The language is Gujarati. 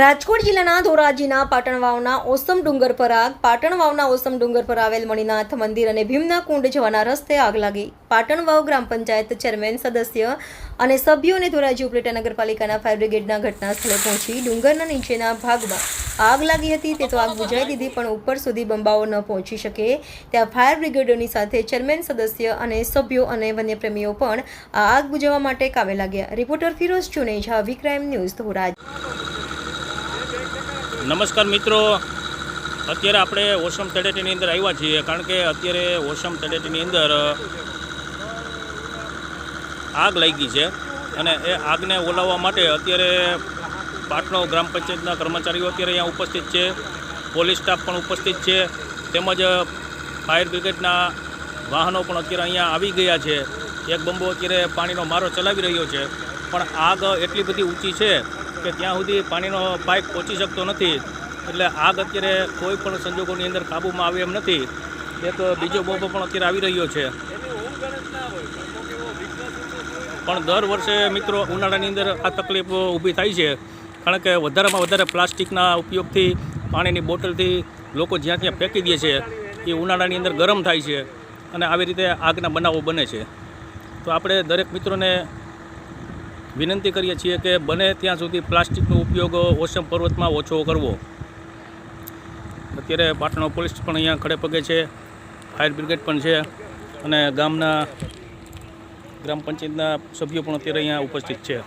રાજકોટ જિલ્લાના ધોરાજીના પાટણ વાવના ઓસમ ડુંગર પર આગ. પાટણ વાવના ઓસમ ડુંગર પર આવેલ મણિનાથ મંદિર અને ભીમના કુંડ જવાના રસ્તે આગ લાગી. પાટણ વાવ ગ્રામ પંચાયત ચેરમેન, સદસ્ય અને સભ્યોને ધોરાજી ઉપલેટા નગરપાલિકાના ફાયર બ્રિગેડના ઘટના સ્થળે પહોંચી ડુંગરના નીચેના ભાગમાં આગ લાગી હતી, તે તો આગ બુજાવી દીધી, પણ ઉપર સુધી બંબાઓ ન પહોંચી શકે. ત્યાં ફાયર બ્રિગેડોની સાથે ચેરમેન, સદસ્ય અને સભ્યો અને વન્યપ્રેમીઓ પણ આ આગ બુઝાવવા માટે કામે લાગ્યા. રિપોર્ટર ફિરોઝ ચુનેજા વિક્રાઇમ ન્યૂઝ ધોરાજ નમસ્કાર મિત્રો. અત્યારે આપણે ઓસમ તળેટીની અંદર આવ્યા છીએ, કારણ કે અત્યારે ઓસમ તળેટીની અંદર, આગ લાગી છે. અને એ આગને ઓલાવવા માટે અત્યારે પાટણો ગ્રામ પંચાયતના કર્મચારીઓ અત્યારે અહીંયા ઉપસ્થિત છે. પોલીસ સ્ટાફ પણ ઉપસ્થિત છે. તેમજ ફાયર બ્રિગેડના વાહનો પણ અત્યારે અહીંયા આવી ગયા છે. એક બંબો અત્યારે પાણીનો મારો ચલાવી રહ્યો છે. પણ આગ એટલી બધી ઊંચી છે કે ત્યાં સુધી પાણીનો પાઇપ પહોંચી શકતો નથી. એટલે આગ અત્યારે કોઈ પણ સંજોગોની અંદર કાબૂમાં આવે એમ નથી. એક બીજો બોમ્બ પણ અત્યારે આવી રહ્યો છે. પણ દર વર્ષે મિત્રો ઉનાળાની અંદર આ તકલીફ ઊભી થાય છે. કારણ કે વધારેમાં વધારે પ્લાસ્ટિકના ઉપયોગથી, પાણીની બોટલથી લોકો જ્યાં ત્યાં ફેંકી દે છે, એ ઉનાળાની અંદર ગરમ થાય છે અને આવી રીતે આગના બનાવો બને છે. તો આપણે દરેક મિત્રોને વિનંતી કરીએ છીએ કે બને ત્યાં સુધી પ્લાસ્ટિકનો ઉપયોગ ઓસમ પર્વતમાં ઓછો કરવો. અત્યારે પાટણ પોલીસ પણ અહીંયા ખડે પગે છે, ફાયર બ્રિગેડ પણ છે અને ગામના ગ્રામ પંચાયતના સભ્યો પણ અત્યારે અહીંયા ઉપસ્થિત છે.